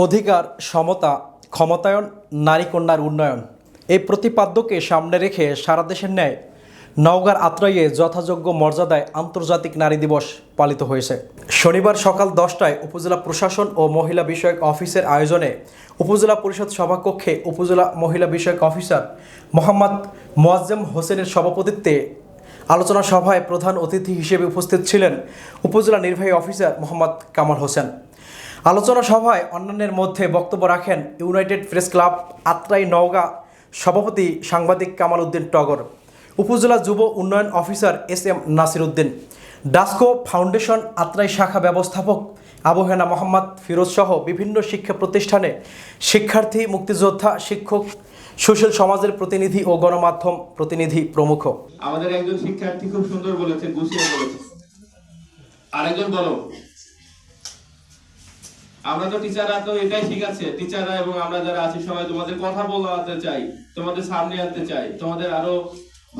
অধিকার, সমতা, ক্ষমতায়ন নারী কন্যার উন্নয়ন। এই প্রতিপাদ্যকে সামনে রেখে সারা দেশের ন্যায় নওগাঁর আত্রাইয়ে যথাযোগ্য মর্যাদায় আন্তর্জাতিক নারী দিবস পালিত হয়েছে। শনিবার সকাল দশটায় উপজেলা প্রশাসন ও মহিলা বিষয়ক অফিসের আয়োজনে উপজেলা পরিষদ সভাকক্ষে উপজেলা মহিলা বিষয়ক অফিসার মোহাম্মদ মোয়াজ্জেম হোসেনের সভাপতিত্বে আলোচনা সভায় প্রধান অতিথি হিসেবে উপস্থিত ছিলেন উপজেলা নির্বাহী অফিসার মোহাম্মদ কামাল হোসেন। আলোচনা সভায় অন্যান্যের মধ্যে বক্তব্য রাখেন United Press Club Atrai Naogaon সভাপতি সাংবাদিক কামাল উদ্দিন টগর, উপজেলা যুব উন্নয়ন officer S M Nasir Uddin, Dasco foundation Atrai শাখা ব্যবস্থাপক আবহেনা মোহাম্মদ ফিরোজ সহ বিভিন্ন শিক্ষা প্রতিষ্ঠানে শিক্ষার্থী, মুক্তিযোদ্ধা, শিক্ষক, সুশীল সমাজের প্রতিনিধি ও গণমাধ্যম প্রতিনিধি প্রমুখ। আমাদের একজন শিক্ষার্থী খুব সুন্দর বলেছেন গুছিয়ে বলেছেন আরেকজন বলো। আমরা তো টিচাররা তো এটাই শিখাচ্ছে। টিচাররা এবং আমরা যারা আছি সবাই তোমাদের কথা বলাতে চাই, তোমাদের সামনে আনতে চাই, তোমাদের আরও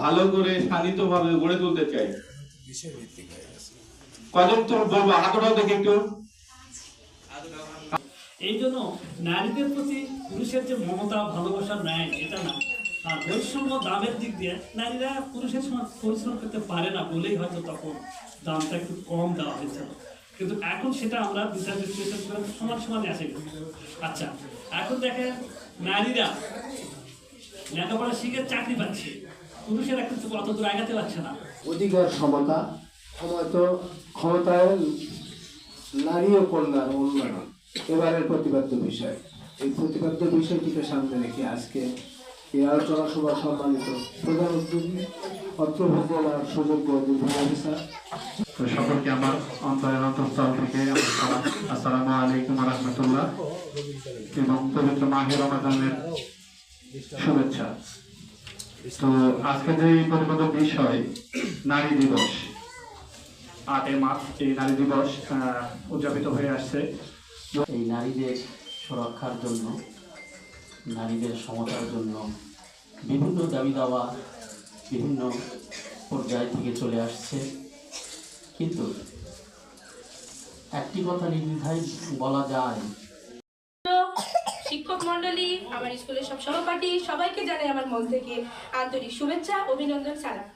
ভালো করে শানিত ভাবে গড়ে তুলতে চাই। তো বলব? হাতটাও দেখে একটু। এই জন্য নারীদের প্রতি পুরুষের যে মমতা, ভালোবাসা এটা না। আর বৈষম্য দামের দিক দিয়ে নারীরা পুরুষের সমান পরিশ্রম করতে পারে না বলেই হয়তো তখন দামটা একটু কম দেওয়া হয়েছিল। কিন্তু এখন সেটা আমরা বিচার বিশ্লেষণ করে সমান সমানে আসে আচ্ছা এখন দেখেন নারীরা লেখাপড়া শিখে চাকরি পাচ্ছে। পুরুষেরা কিন্তু অত দূর আগাতে পারছে না। অধিকার সমতা ক্ষমত ক্ষমতায় নারী ও কন্যার উন্নয়ন। এবারের প্রতিপাদ্য বিষয়। এই প্রতিপাদ্য বিষয়টিকে সামনে রেখে আজকে এই আলোচনা সভা সম্মানিত প্রধান উদ্যোগী অত্র উপজেলার সুযোগ্য অফিসার। তো সকলকে আমার অন্তরের অন্তঃস্থল থেকে আসসালামু আলাইকুম রহমতুল্লাহ এবং পবিত্র মাহের রমাদানের শুভেচ্ছা। তো আজকে যে প্রতিপাদ্য বিষয় নারী দিবস আটই মার্চ এই নারী দিবস উদযাপিত হয়ে আসছে। এই নারীদের সুরক্ষার জন্য নারীদের সমতার জন্য বিভিন্ন দাবি দাওয়া বিভিন্ন পর্যায় থেকে চলে আসছে। কিন্তু একটি কথা নির্দ্বিধায় বলা যায়। শিক্ষক মন্ডলী আমার স্কুলের সব সহপাঠী সবাইকে জানাই আমার মন থেকে আন্তরিক শুভেচ্ছা, অভিনন্দন, সালাম।